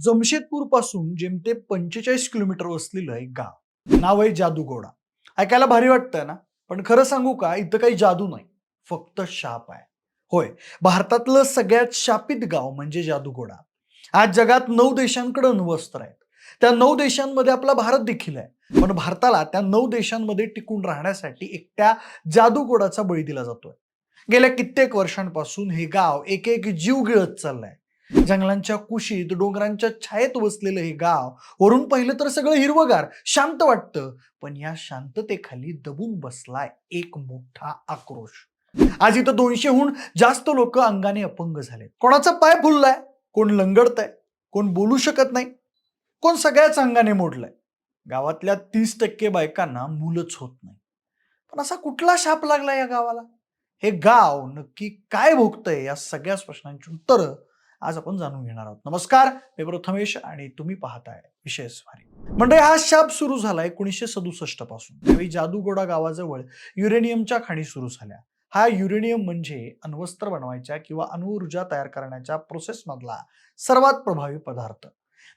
जमशेदपूरपासून जेमते पंचेचाळीस किलोमीटर वसलेलं एक गाव. नाव आहे जादूगोडा. ऐकायला भारी वाटतंय ना? पण खरं सांगू का इथं काही जादू नाही. फक्त शाप आहे. होय भारतातलं सगळ्यात शापित गाव म्हणजे जादूगोडा. आज जगात नऊ देशांकडे अण्वस्त्र आहेत. त्या नऊ देशांमध्ये आपला भारत देखील आहे. पण भारताला त्या नऊ देशांमध्ये टिकून राहण्यासाठी एकट्या जादूगोडाचा बळी दिला जातोय. गेल्या कित्येक वर्षांपासून हे गाव एक एक जीव गिळत चाललंय. जंगलांच्या कुशीत डोंगरांच्या छायेत वसलेलं हे गाव वरून पाहिलं तर सगळं हिरवगार शांत वाटतं. पण या शांततेखाली दबून बसलाय एक मोठा आक्रोश. आज इथं दोनशेहून जास्त लोक अंगाने अपंग झाले कोणाचा पाय फुललाय? कोण लंगडतंय? कोण बोलू शकत नाही? कोण सगळ्याच अंगाने मोडलाय? गावातल्या तीस टक्के बायकांना मुलंच होत नाही. पण असा कुठला शाप लागला या गावाला? हे गाव नक्की काय भोगतंय या सगळ्याच प्रश्नांची उत्तरं आज आपण जाणून घेणार आहोत. नमस्कार मी प्रथमेश आणि तुम्ही पाहताय विशेष वारी म्हणजे हा शाप सुरू झाला एकोणीसशे सदुसष्टपासून. त्यावेळी जादूगोडा गावाजवळ युरेनियमच्या खाणी सुरू झाल्या. हा युरेनियम म्हणजे अण्वस्त्र बनवायच्या किंवा अणुऊर्जा तयार करण्याच्या प्रोसेसमधला सर्वात प्रभावी पदार्थ.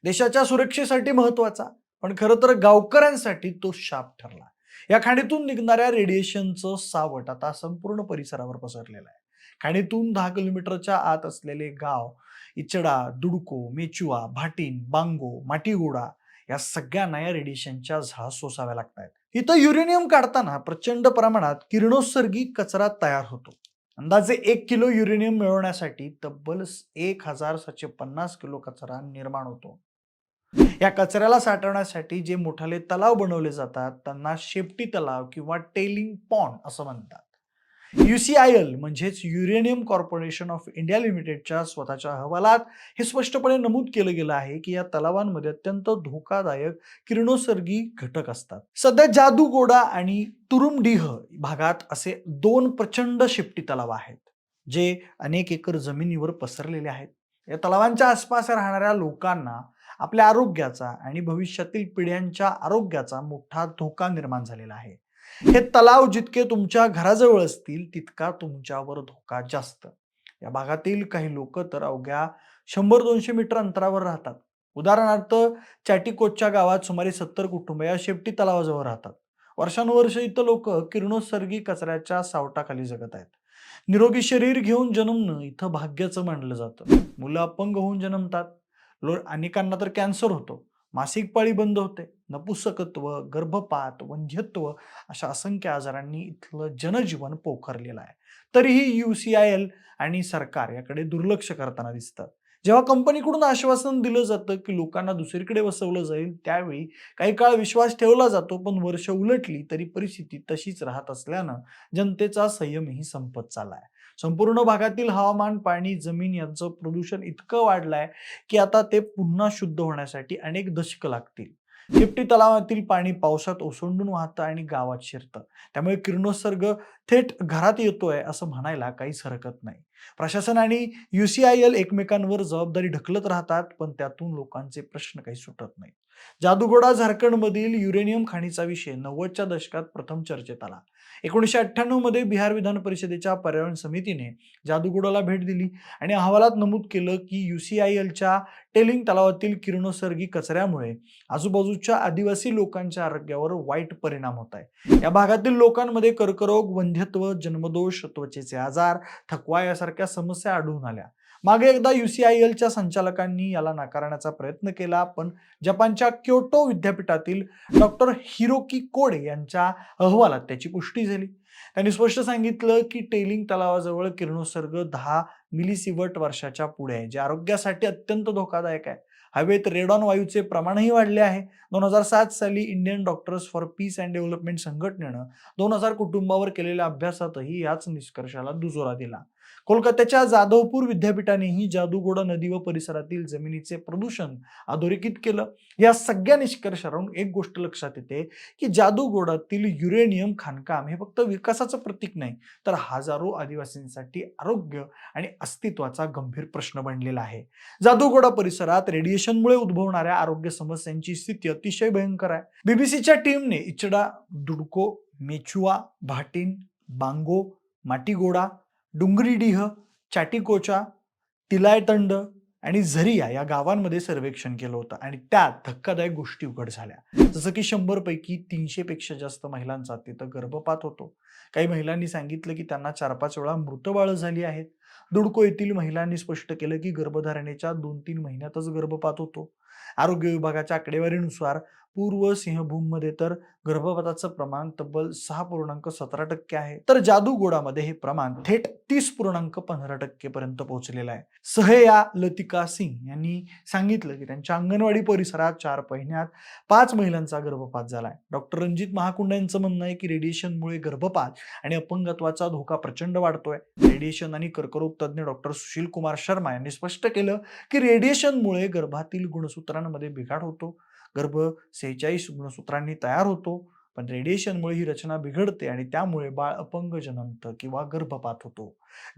देशाच्या सुरक्षेसाठी महत्त्वाचा पण खरं तर गावकऱ्यांसाठी तो शाप ठरला. या खाणीतून निघणाऱ्या रेडिएशनचं सावट आता संपूर्ण परिसरावर पसरलेलं आहे. खाणीतून दहा किलोमीटरच्या आत असलेले गाव इचडा दुडको मेचुआ भाटीन बांगो माटीगोडा या सगळ्यांना या रेडिएशनच्या झळा सोसाव्या लागतात इथं युरेनियम काढताना प्रचंड प्रमाणात किरणोत्सर्गी कचरा तयार होतो. अंदाजे एक किलो युरेनियम मिळवण्यासाठी तब्बल एक हजार सातशे पन्नास किलो कचरा निर्माण होतो. या कचऱ्याला साठवण्यासाठी जे मोठाले तलाव बनवले जातात त्यांना शेपटी तलाव किंवा टेलिंग पॉन्ड असं म्हणतात. युसीआयएल म्हणजेच युरेनियम कॉर्पोरेशन ऑफ इंडिया लिमिटेडच्या स्वतःच्या अहवालात हे स्पष्टपणे नमूद केलं गेलं आहे की या तलावांमध्ये अत्यंत धोकादायक किरणोत्सर्गी घटक असतात. सध्या जादूगोडा आणि तुरुमडीह भागात असे दोन प्रचंड शेपटी तलाव आहेत जे अनेक एकर जमिनीवर पसरलेले आहेत. या तलावांच्या आसपास राहणाऱ्या लोकांना आपल्या आरोग्याचा आणि भविष्यातील पिढ्यांच्या आरोग्याचा मोठा धोका निर्माण झालेला आहे. हे तलाव जितके तुमच्या घराजवळ असतील तितका तुमच्यावर धोका जास्त. या भागातील काही लोक तर अवघ्या शंभर दोनशे मीटर अंतरावर राहतात. उदाहरणार्थ चॅटिकोटच्या गावात सुमारे सत्तर कुटुंब या शेपटी तलावाजवळ राहतात. वर्षानुवर्ष इथं लोक किरणोत्सर्गी कचऱ्याच्या सावटाखाली जगत आहेत. निरोगी शरीर घेऊन जन्मणं इथं भाग्याचं मानलं जातं. मुलं अपंग होऊन जन्मतात. लो अनेकांना तर कॅन्सर होतो. मासिक पाळी बंद होते. नपुसकत्व गर्भपात वंध्यत्व अशा असंख्य आजारांनी इथलं जनजीवन पोखरलेलं आहे. तरीही यू सी आय एल आणि सरकार याकडे दुर्लक्ष करताना दिसतात जेव्हा कंपनीकडून आश्वासन दिलं जातं की लोकांना दुसरीकडे वसवलं जाईल त्यावेळी काही काळ विश्वास ठेवला जातो पण वर्ष उलटली तरी परिस्थिती तशीच राहत असल्यानं जनतेचा संयमही संपत चाललाय संपूर्ण भागातील हवामान पाणी जमीन यांचं प्रदूषण इतकं वाढलंय की आता ते पुन्हा शुद्ध होण्यासाठी अनेक दशकं लागतील. चिपटी तलावातील पाणी पावसात ओसंडून वाहतं आणि गावात शिरतं. त्यामुळे किरणोत्सर्ग थेट घरात येतोय असं म्हणायला काहीच हरकत नाही. प्रशासन आणि युसीआयएल एकमेकांवर जबाबदारी ढकलत राहतात पण त्यातून लोकांचे प्रश्न काही सुटत नाहीत. जादूगोडा झारखंडमधील युरेनियम खाणीचा विषय नव्वदच्या दशकात प्रथम चर्चेत आला. एकोणीसशे अठ्ठ्याण्णवमध्ये बिहार विधान परिषदेच्या पर्यावरण समितीने जादूगोडाला भेट दिली आणि अहवालात नमूद केलं की युसीआयएलच्या टेलिंग तलावातील किरणोत्सर्गी कचऱ्यामुळे आजूबाजूच्या आदिवासी लोकांच्या आरोग्यावर वाईट परिणाम होत आहे. या भागातील लोकांमध्ये कर्करोग वंध्यत्व जन्मदोष त्वचेचे आजार थकवा यासारख्या समस्या आढळून आल्या. मागे एकदा युसीआयएलच्या संचालकांनी याला नाकारण्याचा प्रयत्न केला पण जपानच्या क्योटो विद्यापीठातील डॉक्टर हिरोकी कोडे यांच्या अहवालात त्याची पुष्टी झाली. त्यांनी स्पष्ट सांगितलं की टेलिंग तलावाजवळ किरणोत्सर्ग दहा मिलीसिवर्ट वर्षाच्या पुढे आहे जे आरोग्यासाठी अत्यंत धोकादायक आहे. हवेत रेडॉन वायूचे प्रमाणही वाढले आहे. दोन हजार सात साली Indian doctors for peace and development संघटनेनं दोन हजार कुटुंबावर केलेल्या अभ्यासातही याच निष्कर्षाला दुजोरा दिला. कोलकात्याच्या जाधवपूर विद्यापीठानेही जादूगोडा नदी व परिसरातील जमिनीचे प्रदूषण अधोरेखित केलं. या सगळ्या निष्कर्षावरून एक गोष्ट लक्षात येते की जादूगोडातील युरेनियम खाणकाम हे फक्त विकासाचं प्रतीक नाही तर हजारो आदिवासींसाठी आरोग्य आणि अस्तित्वाचा गंभीर प्रश्न बनलेला आहे. जादूगोडा परिसरात रेडिएशनमुळे उद्भवणाऱ्या आरोग्य समस्यांची स्थिती अतिशय भयंकर आहे. बीबीसीच्या टीमने इचडा दुडको मेचुआ भाटीन बांगो माटीगोडा डुंगरीडीह चाटिकोचा तिलायतंड आणि झरिया या गावांमध्ये सर्वेक्षण केलं होतं. आणि त्यात धक्कादायक गोष्टी उघड झाल्या. जसं की शंभरपैकी तीनशेपेक्षा जास्त महिलांचा तिथं गर्भपात होतो. काही महिलांनी सांगितलं की त्यांना चार पाच वेळा मृतबाळं झाली आहेत. दुडको येथील महिलांनी स्पष्ट केलं की गर्भधारणेच्या दोन तीन महिन्यातच गर्भपात होतो. आरोग्य विभागाच्या आकडेवारीनुसार पूर्व सिंहभूममध्ये तर गर्भपाताचं प्रमाण तब्बल सहा पूर्णांक सतरा टक्के आहे. तर जादूगोडामध्ये हे प्रमाण थेट तीस पूर्णांक पंधरा टक्के पर्यंत पोहोचलेलं आहे. सहया लतिका सिंग यांनी सांगितलं की त्यांच्या अंगणवाडी परिसरात चार महिन्यात पाच महिलांचा गर्भपात झालाय. डॉक्टर रणजित महाकुंड यांचं म्हणणं आहे की रेडिएशनमुळे गर्भपात आणि अपंगत्वाचा धोका प्रचंड वाढतोय. रेडिएशन आणि कर्करोग तज्ज्ञ डॉक्टर सुशील कुमार शर्मा यांनी स्पष्ट केलं की रेडिएशनमुळे गर्भातील गुणसूत्रांमध्ये बिघाड होतो. गर्भ सेहेचाळीस गुणसूत्रांनी तयार होतो. पण रेडिएशनमुळे ही रचना बिघडते आणि त्यामुळे बाळ अपंग जन्मतं किंवा गर्भपात होतो.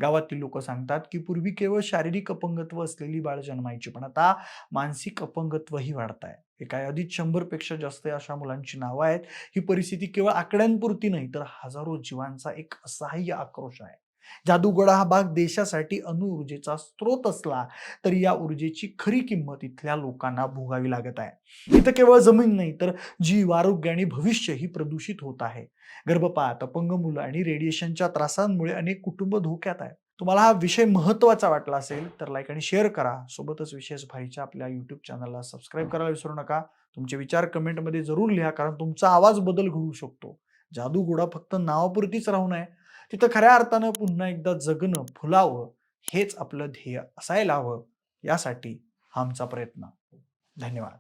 गावातील लोक सांगतात की पूर्वी केवळ शारीरिक अपंगत्व असलेली बाळ जन्मायची पण आता मानसिक अपंगत्वही वाढत आहे हे काय अधिक शंभरपेक्षा जास्त अशा मुलांची नावं आहेत? ही परिस्थिती केवळ आकड्यांपुरती नाही तर हजारो जीवांचा एक असहाय्य आक्रोश आहे. जादूगोळा हा भाग देशासाठी अणुऊर्जेचा स्रोत असला तरी या ऊर्जेची खरी किंमत इथल्या लोकांना भोगावी लागत आहे. इथं केवळ जमीन नाही तर जीव आरोग्य आणि भविष्य ही प्रदूषित होत आहे. गर्भपात अपंग मुलं आणि रेडिएशनच्या त्रासांमुळे अनेक कुटुंब धोक्यात आहेत. तुम्हाला हा विषय महत्त्वाचा वाटला असेल तर लाईक आणि शेअर करा. सोबतच विशेष भाईच्या आपल्या युट्यूब चॅनलला सबस्क्राईब करायला विसरू नका. तुमचे विचार कमेंटमध्ये जरूर लिहा कारण तुमचा आवाज बदल घडू शकतो. जादूगोडा फक्त नावापुरतीच राहू नये तिथं खऱ्या अर्थानं पुन्हा एकदा जगणं फुलावं हेच आपलं ध्येय असायला हवं यासाठी हा आमचा प्रयत्न. धन्यवाद.